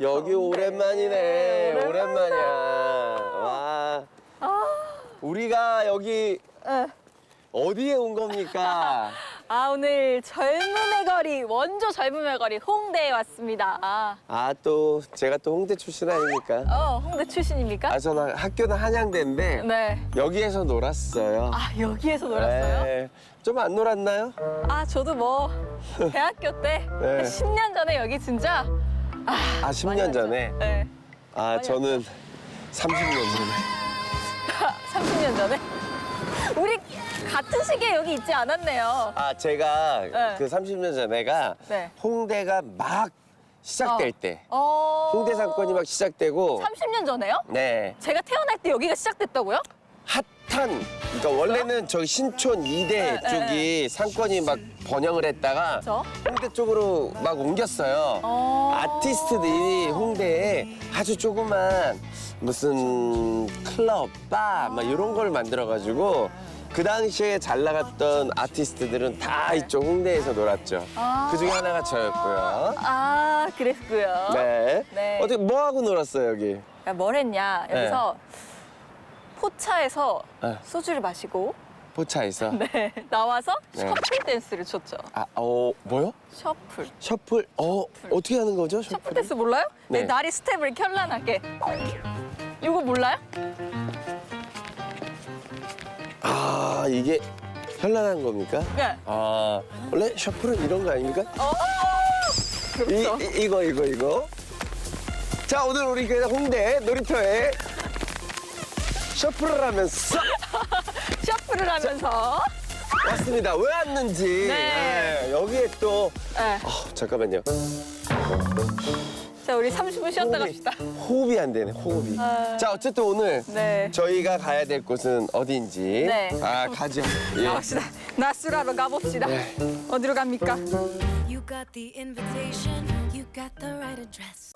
여기 오랜만이네. 네, 오랜만이야. 와. 우리가 여기 네. 어디에 온 겁니까? 아 오늘 젊음의 거리 원조 젊음의 거리 홍대에 왔습니다. 아, 아, 또 제가 또 홍대 출신 아닙니까? 어 홍대 출신입니까? 아, 저는 학교는 한양대인데 네. 여기에서 놀았어요. 아 여기에서 놀았어요? 네. 좀안 놀았나요? 아 저도 뭐 대학교 때 네. 10년 전에 여기 진짜 아, 많이 10년 왔죠. 전에? 네. 아, 저는 30년 전에. 30년 전에 우리 같은 시기에 여기 있지 않았네요. 아, 제가 네. 그 30년 전에가 네. 홍대가 막 시작될 어. 때. 어. 홍대 사건이 막 시작되고 30년 전에요? 네. 제가 태어날 때 여기가 시작됐다고요? 핫 한 그러니까 원래는 저기 신촌 이대 네, 네, 쪽이 상권이 막 번영을 했다가 그쵸? 홍대 쪽으로 막 옮겼어요. 어. 아티스트들이 홍대에 아주 조그만 무슨 클럽, 바, 막 이런 걸 만들어가지고 그 당시에 잘 나갔던 아티스트들은 다 이쪽 홍대에서 놀았죠. 네. 아. 그 중에 하나가 저였고요. 아 그랬고요. 네. 네. 어떻게 뭐 하고 놀았어요 여기? 야, 뭘 했냐 여기서 포차에서 네. 소주를 마시고 포차에서. 네 나와서 네. 셔플 댄스를 췄죠. 아, 어, 뭐요? 셔플. 셔플. 어, 어떻게 하는 거죠? 셔플 셔플. 댄스 몰라요? 네. 네. 다리 스텝을 현란하게. 이거 몰라요? 아, 이게 현란한 겁니까? 네. 아, 원래 셔플은 이런 거 아닙니까? 어. 그렇죠. 이, 이, 이거, 이거, 이거. 자, 오늘 우리 그 홍대 놀이터에 셔플을 하면서 셔플을 하면서. 왔습니다. 왜 왔는지. 네. 네, 여기에 또. 네. 어, 잠깐만요. 자 우리 30분 쉬었다 호흡이- 갑시다. 호흡이 안 되네, 호흡이. 아. 자, 어쨌든 오늘 네. 저희가 가야 될 곳은 어디인지. 네. 아, 가죠. 예. 가봅시다. 낮술하러 가봅시다. 네. 어디로 갑니까? You got the invitation, you got the right address.